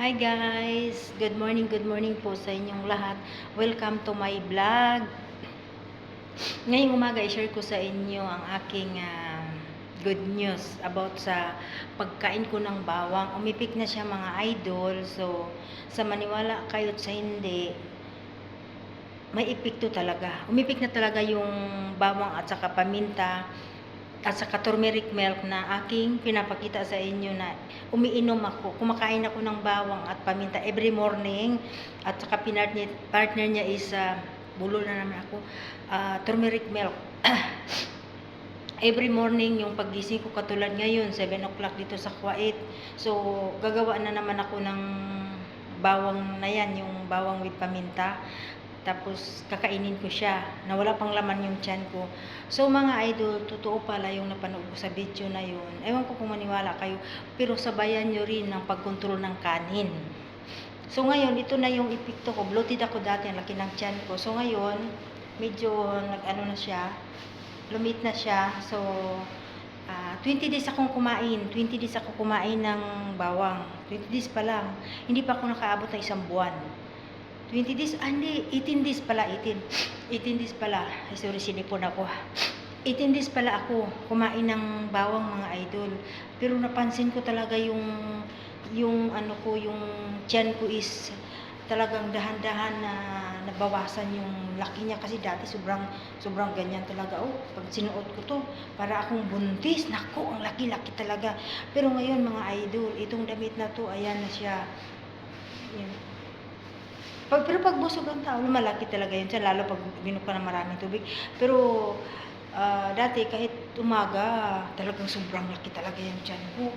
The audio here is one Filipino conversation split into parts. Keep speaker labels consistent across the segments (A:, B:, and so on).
A: Hi guys! Good morning, good morning po sa inyong lahat. Welcome to my vlog. Ngayong umaga, i-share ko sa inyo ang aking ah, good news about sa pagkain ko ng bawang. Umipik na siya mga idol. So, sa maniwala kayo sa hindi, may epekto talaga. Umipik na talaga yung bawang at saka paminta at saka turmeric milk na aking pinapakita sa inyo na umiinom ako. Kumakain ako ng bawang at paminta every morning at saka pinartner, partner niya is uh, bulo na naman ako ah, turmeric milk. every morning yung paggising ko katulad ngayon 7 o'clock dito sa Kuwait. So gagawa na naman ako ng bawang na yan, yung bawang with paminta. Tapos kakainin ko siya na wala pang laman yung tiyan ko. So mga idol, totoo pala yung napanood ko sa video na yun. Ewan ko kung maniwala kayo, pero sabayan nyo rin ng pagkontrol ng kanin. So ngayon, ito na yung epekto ko. Bloated ako dati, ang laki ng tiyan ko. So ngayon, medyo nag-ano na siya, lumit na siya. So, ah, 20 days akong kumain. 20 days ako kumain ng bawang. 20 days pa lang. Hindi pa ako nakaabot ng isang buwan. 20 days, ah, hindi, 18 days pala, 18. 18 days pala. Sorry, sinipon ako. 18 days pala ako kumain ng bawang mga idol. Pero napansin ko talaga yung, yung ano ko, yung tiyan ko is talagang dahan-dahan na nabawasan yung laki niya kasi dati sobrang sobrang ganyan talaga oh pag sinuot ko to para akong buntis nako ang laki-laki talaga pero ngayon mga idol itong damit na to ayan na siya yan. Pag, pero pag busog ang tao, malaki talaga yun siya, lalo pag binuka ka ng maraming tubig. Pero ah, dati kahit umaga, talagang sobrang laki talaga yung tiyan ko.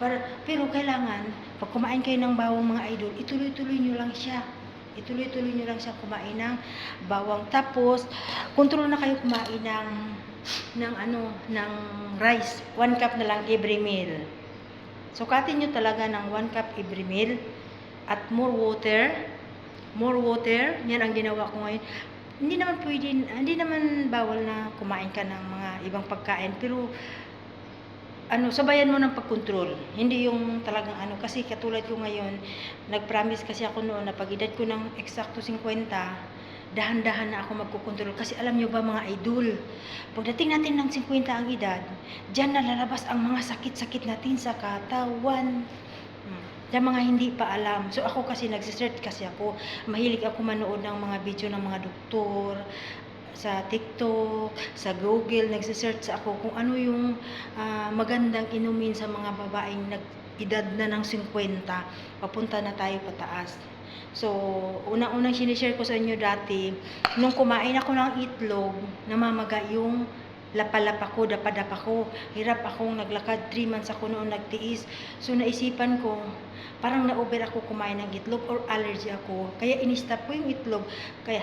A: Para, pero kailangan, pag kumain kayo ng bawang mga idol, ituloy-tuloy nyo lang siya. Ituloy-tuloy nyo lang siya kumain ng bawang. Tapos, kontrol na kayo kumain ng, ng ano, ng rice. One cup na lang every meal. Sukatin nyo talaga ng one cup every meal. At more water, more water. Yan ang ginawa ko ngayon. Hindi naman pwede, hindi naman bawal na kumain ka ng mga ibang pagkain. Pero, ano, sabayan mo ng pagkontrol. Hindi yung talagang ano. Kasi katulad ko ngayon, nag-promise kasi ako noon na pag edad ko ng eksakto 50, dahan-dahan na ako magkukontrol. Kasi alam nyo ba mga idol, pagdating natin ng 50 ang edad, dyan na lalabas ang mga sakit-sakit natin sa katawan. Hmm. Yung mga hindi pa alam. So ako kasi nagsisearch kasi ako. Mahilig ako manood ng mga video ng mga doktor sa TikTok, sa Google, nagsisearch ako kung ano yung ah, magandang inumin sa mga babaeng nag-edad na ng 50, papunta na tayo pataas. So, unang-unang sinishare ko sa inyo dati, nung kumain ako ng itlog, namamaga yung lapalapa ko, dapadapa ko. Hirap akong naglakad, 3 months ako noon nagtiis. So, naisipan ko, parang na-over ako kumain ng itlog or allergy ako. Kaya in-stop ko yung itlog. Kaya,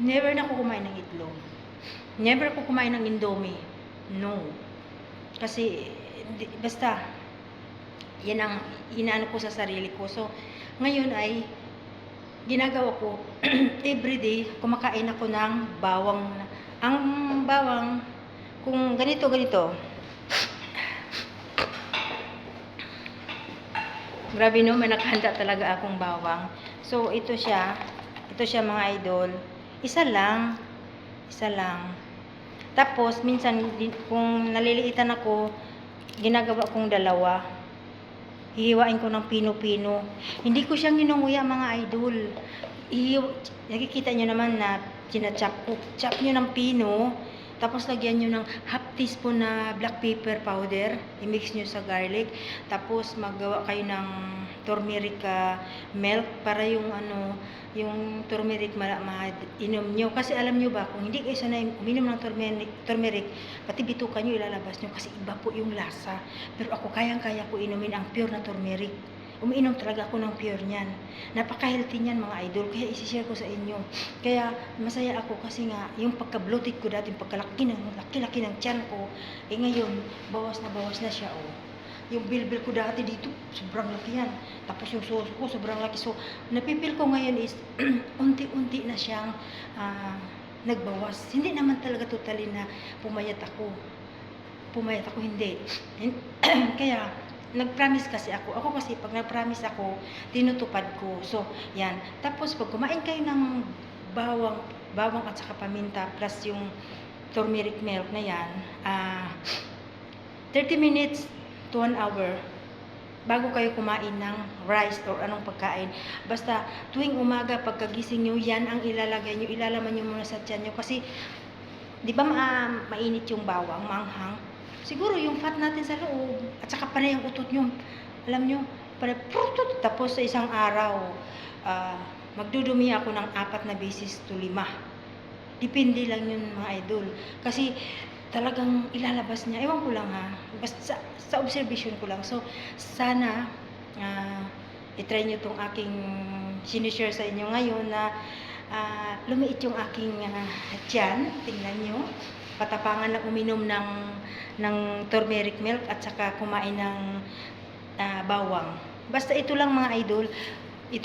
A: never na ako kumain ng itlog. Never ako kumain ng indomie. No. Kasi, di- basta, yan ang inaano ko sa sarili ko. So, ngayon ay, ginagawa ko, everyday, kumakain ako ng bawang. Ang bawang, kung ganito, ganito. Grabe no, may nakahanda talaga akong bawang. So, ito siya. Ito siya mga idol. Isa lang. Isa lang. Tapos, minsan, kung naliliitan ako, ginagawa kong dalawa. Hihiwain ko ng pino-pino. Hindi ko siyang ninunguya mga idol. Ihiw, nakikita nyo naman na sinachop ko. Chop nyo ng pino. Tapos lagyan nyo ng half teaspoon na black pepper powder. I-mix nyo sa garlic. Tapos magawa kayo ng turmeric ah, milk para yung ano, yung turmeric ma, ma inom nyo. Kasi alam nyo ba, kung hindi kayo sanay uminom ng turmeric, turmeric pati bituka nyo ilalabas nyo kasi iba po yung lasa. Pero ako kayang-kaya ko inumin ang pure na turmeric. Umiinom talaga ako ng pure niyan. Napaka-healthy niyan mga idol. Kaya isi-share ko sa inyo. Kaya masaya ako kasi nga yung pagka-bloated ko dati, pagkalaki ng laki-laki ng tiyan ko, eh ngayon, bawas na bawas na siya oh. Yung bilbil ko dati dito, sobrang laki yan. Tapos yung suso ko, sobrang laki. So, napipil ko ngayon is, unti-unti na siyang ah, nagbawas. Hindi naman talaga totally na pumayat ako. Pumayat ako, hindi. Kaya, nag-promise kasi ako. Ako kasi pag nag-promise ako, tinutupad ko. So, yan. Tapos pag kumain kayo ng bawang, bawang at saka paminta plus yung turmeric milk na yan, ah 30 minutes to 1 hour bago kayo kumain ng rice or anong pagkain. Basta tuwing umaga pagkagising nyo, yan ang ilalagay nyo, ilalaman nyo muna sa tiyan nyo. Kasi, di ba ma mainit yung bawang, maanghang? Siguro yung fat natin sa loob, at saka panay yung utot nyo. Alam nyo, panay, prutut, tapos sa isang araw, ah, magdudumi ako ng apat na beses to lima. Depende lang yun mga idol. Kasi talagang ilalabas niya. Ewan ko lang ha. Basta sa, sa observation ko lang. So, sana ah, itry nyo tong aking sinishare sa inyo ngayon na ah, lumiit yung aking uh, tiyan. Tingnan nyo. Patapangan lang uminom ng, ng turmeric milk at saka kumain ng ah, bawang. Basta ito lang mga idol,